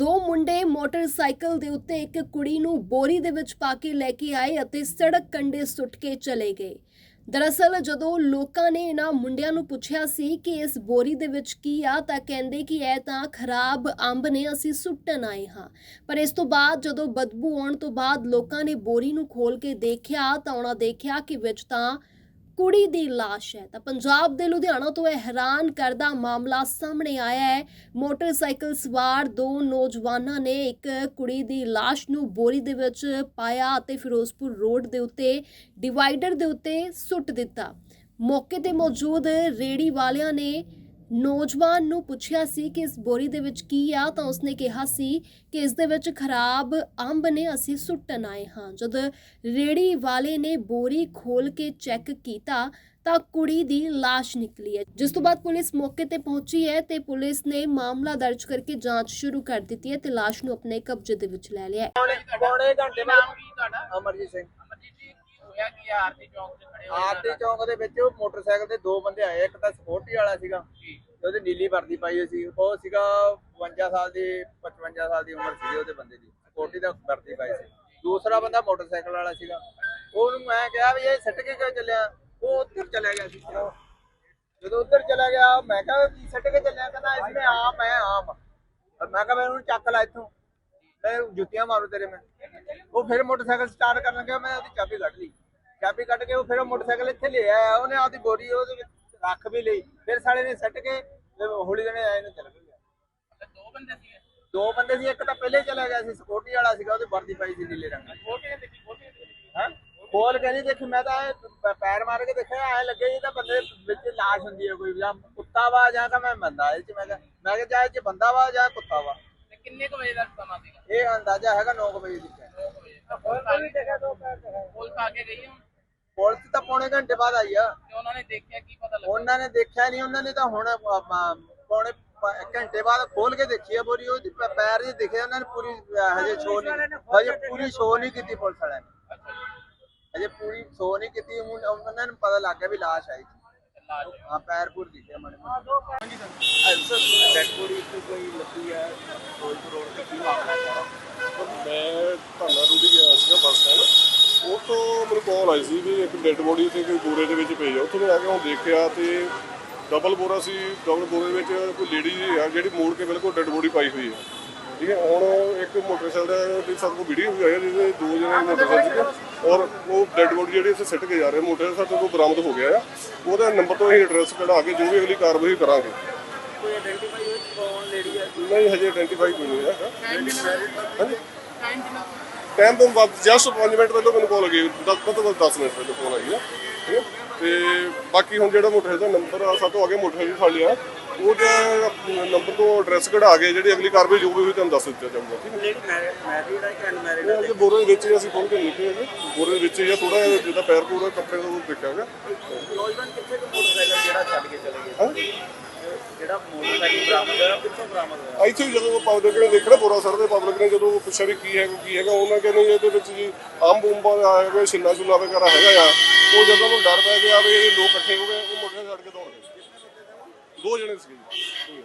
ਦੋ ਮੁੰਡੇ ਮੋਟਰਸਾਈਕਲ ਦੇ ਉੱਤੇ ਇੱਕ ਕੁੜੀ ਨੂੰ ਬੋਰੀ ਦੇ ਵਿੱਚ ਪਾ ਕੇ ਲੈ ਕੇ ਆਏ ਅਤੇ ਸੜਕ ਕੰਢੇ ਸੁੱਟ ਕੇ ਚਲੇ ਗਏ। ਦਰਅਸਲ ਜਦੋਂ ਲੋਕਾਂ ਨੇ ਇਹਨਾਂ ਮੁੰਡਿਆਂ ਨੂੰ ਪੁੱਛਿਆ ਸੀ ਕਿ ਇਸ ਬੋਰੀ ਦੇ ਵਿੱਚ ਕੀ ਆ, ਤਾਂ ਕਹਿੰਦੇ ਕਿ ਇਹ ਤਾਂ ਖਰਾਬ ਅੰਬ ਨੇ, ਅਸੀਂ ਸੁੱਟਣ ਆਏ ਹਾਂ। ਪਰ ਇਸ ਤੋਂ ਬਾਅਦ ਜਦੋਂ ਬਦਬੂ ਆਉਣ ਤੋਂ ਬਾਅਦ ਲੋਕਾਂ ਨੇ ਬੋਰੀ ਨੂੰ ਖੋਲ ਕੇ ਦੇਖਿਆ, ਤਾਂ ਉਹਨਾਂ ਦੇਖਿਆ ਕਿ ਵਿੱਚ ਤਾਂ ਕੁੜੀ ਦੀ ਲਾਸ਼ ਹੈ। ਤਾਂ ਪੰਜਾਬ ਦੇ ਲੁਧਿਆਣਾ ਤੋਂ ਇਹ ਹੈਰਾਨ ਕਰਦਾ ਮਾਮਲਾ ਸਾਹਮਣੇ ਆਇਆ ਹੈ। ਮੋਟਰਸਾਈਕਲ ਸਵਾਰ ਦੋ ਨੌਜਵਾਨਾਂ ਨੇ ਇੱਕ ਕੁੜੀ ਦੀ ਲਾਸ਼ ਨੂੰ ਬੋਰੀ ਦੇ ਵਿੱਚ ਪਾਇਆ ਅਤੇ ਫਿਰੋਜ਼ਪੁਰ ਰੋਡ ਦੇ ਉੱਤੇ ਡਿਵਾਈਡਰ ਦੇ ਉੱਤੇ ਸੁੱਟ ਦਿੱਤਾ। ਮੌਕੇ ਤੇ ਮੌਜੂਦ ਰੇੜੀ ਵਾਲਿਆਂ ਨੇ ਨੌਜਵਾਨ ਨੂੰ ਪੁੱਛਿਆ ਸੀ ਕਿ ਇਸ ਬੋਰੀ ਦੇ ਵਿੱਚ ਕੀ ਆ ਤਾਂ ਉਸਨੇ ਕਿਹਾ ਸੀ ਕਿ ਇਸ ਦੇ ਵਿੱਚ ਖਰਾਬ ਅੰਬ ਨੇ ਅਸੀਂ ਸੁੱਟਣ ਆਏ ਹਾਂ। ਜਦ ਰੇੜੀ ਵਾਲੇ ਨੇ ਬੋਰੀ ਖੋਲ ਕੇ ਚੈੱਕ ਕੀਤਾ ਤਾਂ ਕੁੜੀ ਦੀ ਲਾਸ਼ ਨਿਕਲੀ ਹੈ। ਜਿਸ ਤੋਂ ਬਾਅਦ ਪੁਲਿਸ ਮੌਕੇ ਤੇ ਪਹੁੰਚੀ ਹੈ ਤੇ ਪੁਲਿਸ ਨੇ ਮਾਮਲਾ ਦਰਜ ਕਰਕੇ ਜਾਂਚ ਸ਼ੁਰੂ ਕਰ ਦਿੱਤੀ ਹੈ ਤੇ ਲਾਸ਼ ਨੂੰ ਆਪਣੇ ਕਬਜ਼ੇ ਦੇ ਵਿੱਚ ਲੈ ਲਿਆ ਹੈ। ਪੌਣੇ ਪੌਣੇ ਘੰਟੇ ਨਾਮ ਕੀ ਤੁਹਾਡਾ? ਅਮਰਜੀਤ ਸਿੰਘ। ਕੀ ਆ ਆਰਤੀ ਚੌਂਕ 'ਚ ਖੜੇ ਹੋ ਆਰਤੀ ਚੌਂਕ ਦੇ ਵਿੱਚ ਉਹ ਮੋਟਰਸਾਈਕਲ ਤੇ ਦੋ ਬੰਦੇ ਆਏ ਇੱਕ ਤਾਂ ਸਪੋਰਟੀ ਵਾਲਾ ਸੀਗਾ ਜੀ। ਤੇ ਉਹਦੀ ਨੀਲੀ ਵਰਦੀ ਪਾਈ ਹੋਈ ਸੀ। ਉਹ ਸੀਗਾ 52 ਸਾਲ ਦੀ 55 ਸਾਲ ਦੀ ਉਮਰ ਸੀ ਉਹਦੇ ਬੰਦੇ ਦੀ। ਸਪੋਰਟੀ ਦਾ ਵਰਦੀ ਪਾਈ ਸੀ। ਦੂਸਰਾ ਬੰਦਾ ਮੋਟਰਸਾਈਕਲ ਵਾਲਾ ਸੀਗਾ। ਉਹਨੂੰ ਮੈਂ ਕਿਹਾ ਵੀ ਇਹ ਸਿੱਟ ਕੇ ਕਿਉਂ ਚੱਲਿਆ? ਉਹ ਉੱਧਰ ਚਲਾ ਗਿਆ ਸੀ। ਜਦੋਂ ਉੱਧਰ ਚਲਾ ਗਿਆ ਮੈਂ ਕਿਹਾ ਕੀ ਸਿੱਟ ਕੇ ਚੱਲਿਆ? ਕਹਿੰਦਾ ਇਸ ਨੇ ਆਮ ਹੈ ਆਮ। ਮੈਂ ਕਿਹਾ ਮੈਂ ਉਹਨੂੰ ਚੱਕ ਲੈ ਇੱਥੋਂ। ਮੈਂ ਜੁੱਤੀਆਂ ਮਾਰੂ ਤੇਰੇ ਮੈਂ। ਉਹ ਫਿਰ ਮੋਟਰਸਾਈਕਲ ਸਟਾਰਟ ਕਰਨ ਲੱਗਿਆ ਮੈਂ ਉਹਦੀ ਚਾਬੀ ਕੱਢ ਲਈ। ਚਾਬੀ ਕੱਢ ਕੇ ਉਹ ਫਿਰ ਉਹ ਮੋਟਰਸਾਈਕਲ ਇੱਥੇ ਲੈ ਆਇਆ ਉਹਨੇ ਆਪਦੀ ਬੋਰੀ ਉਹਦੇ ਵਿੱਚ ਰੱਖ ਵੀ ਲਈ ਫਿਰ ਸਾਲੇ ਨੇ ਸੱਟ ਕੇ ਤੇ ਹੌਲੀ ਜਣੇ ਆਏ ਨੂੰ ਚਲ ਤੇ ਦੋ ਬੰਦੇ ਦੋ ਸੀ ਇੱਕ ਤਾਂ ਪਹਿਲੇ ਹੀ ਚਲਾ ਗਿਆ ਸੀ ਸਕਿਉਰਟੀ ਵਾਲਾ ਸੀਗਾ ਉਹਦੀ ਵਰਦੀ ਪਾਈ ਸੀ ਨੀਲੇ ਰੰਗ ਦੀ। ਹਾਂ? ਖੋਲ ਕੇ ਨਹੀਂ ਦੇਖੀ ਮੈਂ ਤਾਂ ਪੈਰ ਮਾਰ ਕੇ ਦੇਖਿਆ ਐ ਲੱਗੇ ਇਹ ਤਾਂ ਬੰਦੇ ਵਿੱਚ ਲਾਸ਼ ਹੁੰਦੀ ਹੈ ਕੋਈ ਜਾਂ ਕੁੱਤਾ ਵਾ ਜਾਂ ਤਾਂ ਮੈਂ ਬੰਦਾ ਇਹ ਚ ਮੈਂ ਕਿਹਾ ਮੈਂ ਕਿਹਾ ਜਾਂ ਇਹ ਚ ਬੰਦਾ ਵਾ ਜਾਂ ਕੁੱਤਾ ਵਾ। ਤੇ ਕਿੰਨੇ ਕੁ ਵਜੇ ਦਾ ਸਮਾਂ ਸੀਗਾ? ਇਹ ਅੰਦਾਜ਼ਾ ਹੈਗਾ 9 ਵਜੇ ਦੀ। 9 ਵਜੇ। ਤਾਂ ਪੁਲਿਸ ਆ ਗਈ। ਪੁਲਿਸ ਆ ਕੇ ਗਈ ਹੁਣ? ਪੁਲਿਸ ਤਾਂ ਪੌਣੇ ਘੰਟੇ ਬਾਅਦ ਆਈ ਆ। ਤੇ ਉਹਨਾਂ ਨੇ ਦੇਖਿਆ ਕੀ ਪਤਾ ਲੱਗਾ? ਉਹਨਾਂ ਨੇ ਦੇਖਿਆ ਨਹੀਂ ਉਹਨਾਂ ਨੇ ਤਾਂ ਹੁਣ ਆਪਾਂ ਪੌਣੇ ਪ- ਘੰਟੇ ਬਾਅਦ ਖੋਲ ਕੇ ਦੇਖੀ ਆ ਬੋਰੀ ਉਹਦੀ ਪ- ਪੈਰ ਨਹੀਂ ਦਿਖੇ ਉਹਨਾਂ ਨੇ ਪੂਰੀ ਅਹ, ਹਜੇ ਸ਼ੋਅ ਨਹੀਂ ਹਜੇ ਪੂਰੀ ਸ਼ੋਅ ਨਹੀਂ ਕੀਤੀ ਪੁਲਿਸ ਵਾਲਿਆਂ ਨੇ। ਅੱਛਾ ਜੀ। ਹਜੇ ਪੂਰੀ ਸ਼ੋਅ ਨਹੀਂ ਕੀਤੀ ਹੁਣ ਉਹਨਾਂ ਨੂੰ ਪਤਾ ਲੱਗ ਗਿਆ ਵੀ ਲਾਸ਼ ਆਈ ਤੇ ਲਾਸ਼ ਹਾਂ ਪੈਰ ਪੂਰ ਦਿਖੇ ਮਣੇ ਡੈਡ ਬੋਡੀ ਇੱਥੇ ਕੋਈ ਲੱਗੀ ਹੈ ਫਿਰੋਜ਼ਪੁਰ ਰੋਡ ਤੇ ਕੀ ਮਾਮਲਾ ਹੈ? ਸਾਰਾ ਮੈਂ ਧੰਨਾ ਰੂੜੀ ਗਿਆ ਸੀਗਾ ਬੱਸ ਸਟੈਂਡ। ਉਹ ਤੋਂ ਮੈਨੂੰ ਕਾਲ ਆਈ ਸੀ ਵੀ ਇੱਕ ਡੈੱਡ ਬੋਡੀ ਇੱਥੇ ਕੋਈ ਬੋਰੇ ਦੇ ਵਿੱਚ ਪਈ ਆ। ਉੱਥੋਂ ਮੈਂ ਆ ਕੇ ਹੁਣ ਦੇਖਿਆ ਤੇ ਡਬਲ ਬੋਰਾ ਸੀ ਡਬਲ ਬੋਰੇ ਵਿੱਚ ਕੋਈ ਲੇਡੀ ਆ ਜਿਹੜੀ ਮੋੜ ਕੇ ਬਿਲਕੁਲ ਡੈੱਡ ਬੋਡੀ ਪਾਈ ਹੋਈ ਹੈ ਠੀਕ ਹੈ ਹੁਣ ਇੱਕ ਮੋਟਰਸਾਈਕਲ ਦੀ ਸਾਡੇ ਕੋਲ ਵੀਡੀਓ ਵੀ ਹੈ ਜਿਹਦੇ ਦੋ ਜਣੇ ਮੋਟਰਸਾਈਕਲ ਸੀਗੇ ਔਰ ਉਹ ਡੈੱਡ ਬੋਡੀ ਜਿਹੜੀ ਇੱਥੇ ਸਿੱਟ ਕੇ ਜਾ ਰਹੇ ਮੋਟਰਸਾਈਕਲ ਸਾਡੇ ਕੋਲ ਬਰਾਮਦ ਹੋ ਗਿਆ ਆ। ਉਹਦਾ ਨੰਬਰ ਤੋਂ ਅਸੀਂ ਐਡਰੈਸ ਕਢਾ ਕੇ ਜੋ ਵੀ ਅਗਲੀ ਕਾਰਵਾਈ ਕਰਾਂਗੇ। ਕੋਈ ਆਇਡੈਂਟੀਫਾਈ ਹੋਈ ਕੌਣ ਲੇਡੀ ਹੈ ਨਹੀਂ ਹਜੇ ਆਇਡੈਂਟੀਫਾਈ ਕੋਈ ਨਹੀਂ ਕਿੰਨਾ ਹਾਂਜੀ। ਟਾਈਮ ਤੋਂ ਬਾਅਦ ਜਸਟ 5 ਮਿੰਟ ਪਹਿਲਾਂ ਮੈਨੂੰ ਕਾਲ ਗਈ 10 ਤੋਂ ਬਾਅਦ 10 ਮਿੰਟ ਪਹਿਲਾਂ ਕਾਲ ਆਈ ਆ। ਠੀਕ ਹੈ? ਤੇ ਬਾਕੀ ਹੁਣ ਜਿਹੜਾ ਮੋਟਰਸਾਈਕਲ ਦਾ ਨੰਬਰ ਆ ਸਾਡੇ ਤੋਂ ਅੱਗੇ ਮੋਟਰਸਾਈਕਲ ਫੜ ਲਿਆ। ਉਹਦੇ ਨੰਬਰ ਤੋਂ ਐਡਰੈਸ ਕਢਾ ਕੇ ਜਿਹੜੀ ਅਗਲੀ ਕਾਰਵਾਈ ਜੋ ਵੀ ਹੋਈ ਤੁਹਾਨੂੰ ਦੱਸ ਦਿੱਤਾ ਜਾਊਗਾ ਠੀਕ ਹੈ ਲੇਡੀ ਮੈਰਿਡ ਹੈ ਕਿ ਅਨਮੈਰਿਡ ਅਜੇ ਬੋਰੇ ਦੇ ਵਿੱਚ ਹੀ ਅਸੀਂ ਖੋਲ ਕੇ ਲਿਖੇ ਹੈਗੇ ਬੋਰੇ ਦੇ ਵਿੱਚ ਹੀ ਆ ਥੋੜਾ ਜਿਹਾ ਪੈਰ ਪੂਰਾ ਕੱਪੜੇ ਤੋਂ ਦੇਖਿਆ ਗਿਆ ਨੌਜਵਾਨ ਕਿੱਥੇ ਕੋ ਮੋਟਰਸਾਈਕਲ ਜਿਹੜਾ ਛੱਡ ਕੇ ਹਾਂ ਜਿਹੜਾ ਮੋਟਰਸਾਈਕਲ ਬਰਾਮਦ ਹੋਇਆ, ਕਿੱਥੋਂ ਬਰਾਮਦ ਹੋਇਆ? ਇੱਥੇ ਵੀ ਜਦੋਂ ਪਬਲਿਕ ਨੇ ਦੇਖਣਾ, ਬੋਰਾ ਸਰ ਦੇ ਪਬਲਿਕ ਨੇ ਜਦੋਂ ਪੁੱਛਿਆ ਵੀ ਕੀ ਹੈਗਾ ਕੀ ਹੈਗਾ, ਉਹਨਾਂ ਕਹਿੰਦੇ ਜੀ ਇਹਦੇ ਵਿੱਚ ਜੀ ਆਮ ਬੂੰਬਾ ਆਏਗਾ ਛਿੱਲਾ ਛੁੱਲਾ ਵਗੈਰਾ ਹੈਗਾ ਆ। ਉਹ ਜਦੋਂ ਨੂੰ ਡਰ ਪੈ ਗਿਆ ਵੀ ਇਹ ਲੋਕ ਇਕੱਠੇ ਹੋ ਗਏ, ਉਹ ਮੁੰਡੇ ਛੱਡ ਕੇ ਦੌੜ ਗਏ। ਦੋ ਜਣੇ ਸੀ